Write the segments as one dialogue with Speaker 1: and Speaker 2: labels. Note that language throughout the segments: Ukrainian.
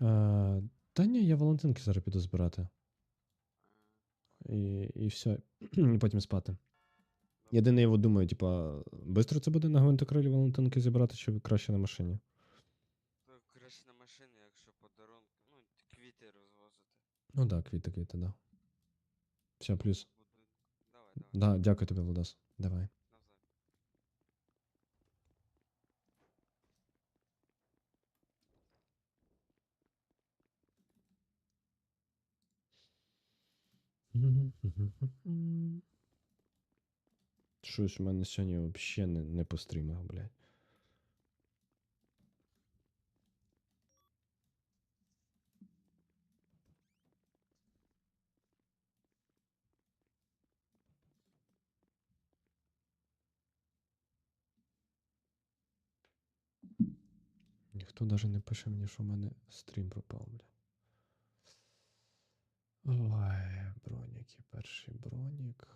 Speaker 1: Е, та ні, я Валентинки зараз піду збирати. І, і все. І потім спати. Єдине, я думаю, типа, бистро це буде на гвинтокрилі Валентинки зібрати, чи краще на машині?
Speaker 2: То краще на машині, якщо подарунки, ну, квіти розвозити.
Speaker 1: Ну так, да, квіти, квіти, да. Все, плюс.
Speaker 2: Давай, давай.
Speaker 1: Да, дякую тобі, Владос. Давай.
Speaker 2: Навзаєм.
Speaker 1: Щось у мене сьогодні взагалі не, не по стрімах, блядь. Ніхто навіть не пише мені, що в мене стрім пропав, бля. Ой, броніки, перший бронік.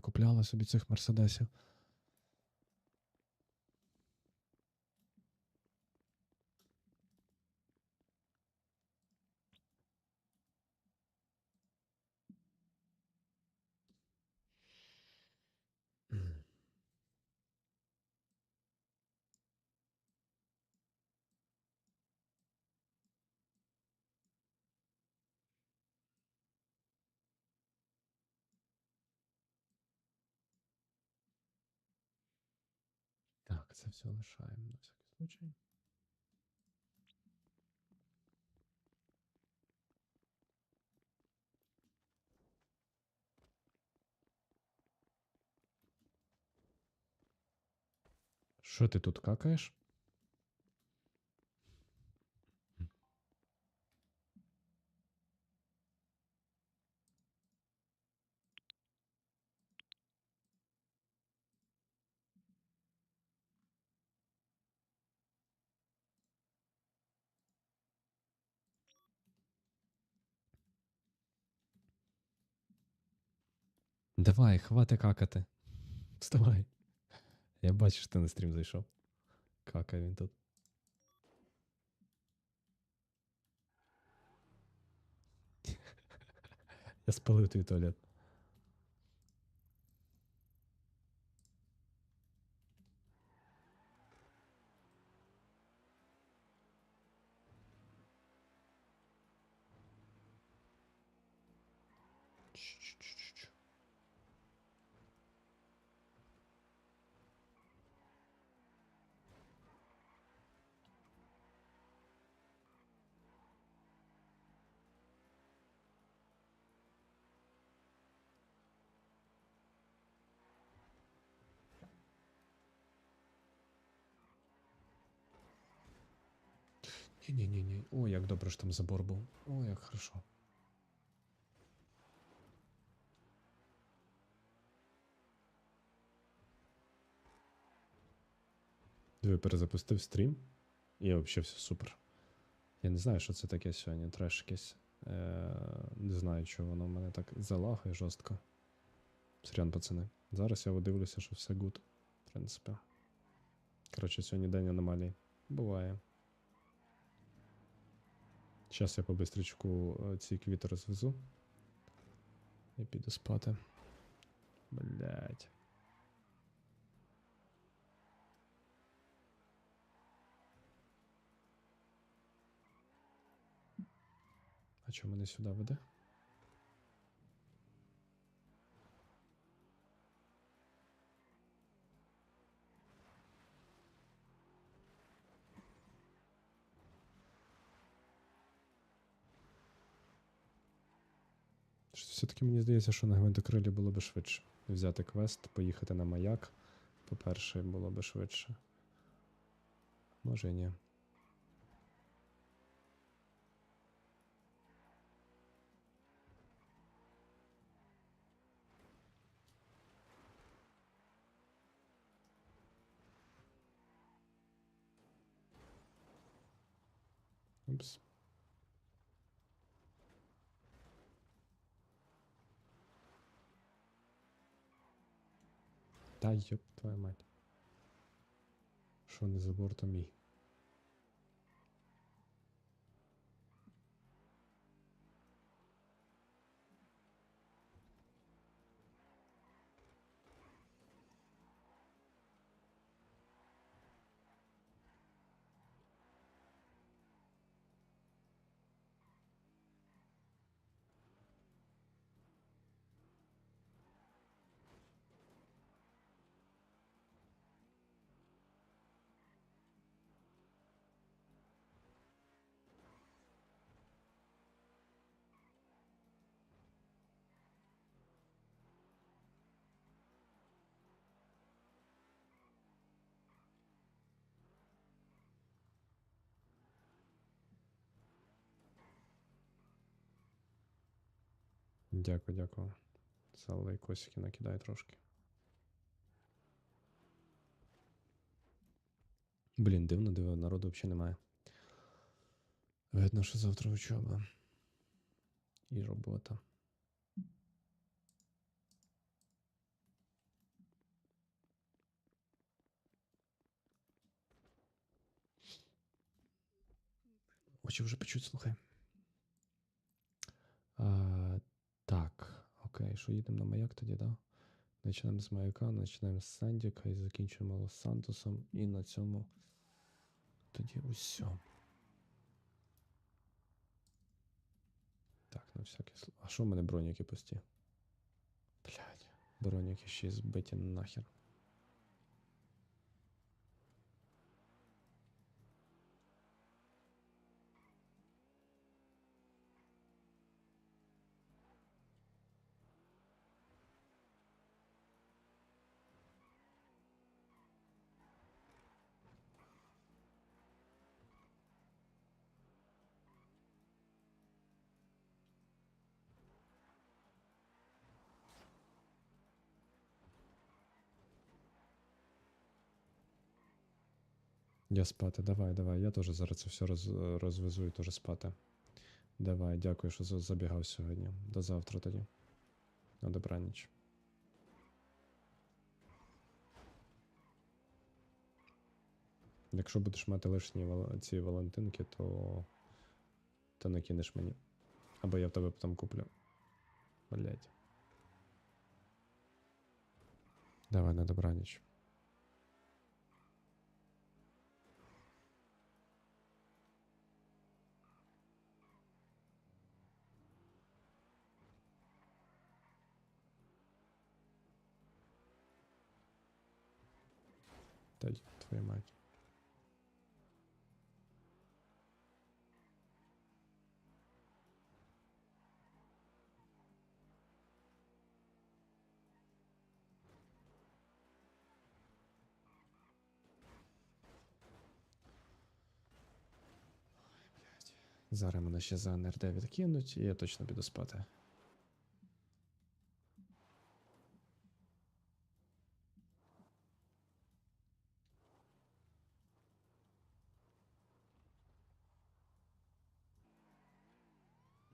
Speaker 1: Типа собі цих мерседесів. Так, це все лишаємо на всякий случай. Що ти тут какаєш? Давай, хвати какати. Вставай. Я бачу, що ти на стрім зайшов. Какає він тут. Я спалив твій туалет. Ні-ні-ні. Ой, як добре що там забор був. Ой, як хорошо. Диви, перезапустив стрім. І взагалі все супер. Я не знаю, що це таке сьогодні. Треш якийсь. Е, не знаю, чого воно в мене так залагає жорстко. Сорян, пацани. Зараз я дивлюся, що все гуд. В принципі. Коротше, сьогодні день аномалій. Буває. Зараз я по е, ці квіти розвезу. І піду спати. Блять. А чого мене сюди веде? Все-таки мені здається, що на гвинтокрилі було би швидше. Взяти квест, поїхати на маяк. По-перше, було би швидше. Може ні. Упс. Та ёб твою мать. Що не за бортом мій? Дякую, дякую. За лайкосики накидай трошки. Блін, дивно, диво, народу взагалі немає. Видно, що завтра учоба. І робота. Очі вже печуть, слухай. А, окей, що їдемо на маяк тоді, да? Почнемо з маяка, почнемо з Сандіка і закінчуємо Лос-Сантосом. І на цьому тоді усьо. Так, на всякий сл- А що в мене броніки пусті? Блядь, броніки ще збиті нахер. Я спати, давай, давай. Я теж зараз це все роз, розвезу і теж спати. Давай, дякую, що забігав сьогодні. До завтра тоді. На добраніч. Якщо будеш мати лишні ці Валентинки, то. то накинеш мені. Або я в тебе потім куплю. Блять. Давай на добраніч. Та й твою мать. Зараз мене ще за НРД відкинуть, і я точно піду спати.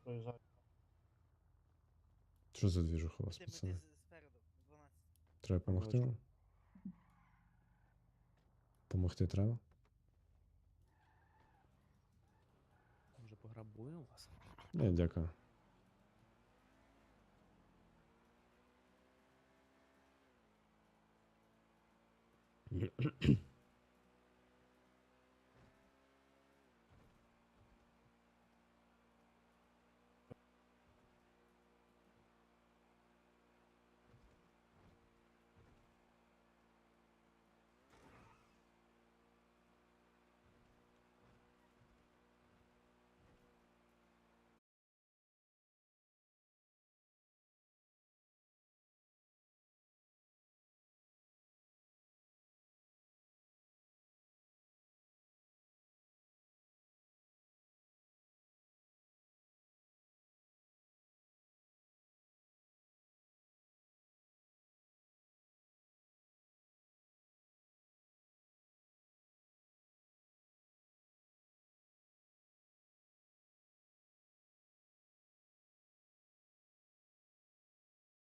Speaker 3: Проїжджаю.
Speaker 1: Що за двіжуха у вас,
Speaker 4: Ти, ми
Speaker 1: пацани?
Speaker 4: десь спереду, 12.
Speaker 1: Треба допомогти вам? Помогти треба?
Speaker 3: Може пограбуємо вас?
Speaker 1: Ні, дякую.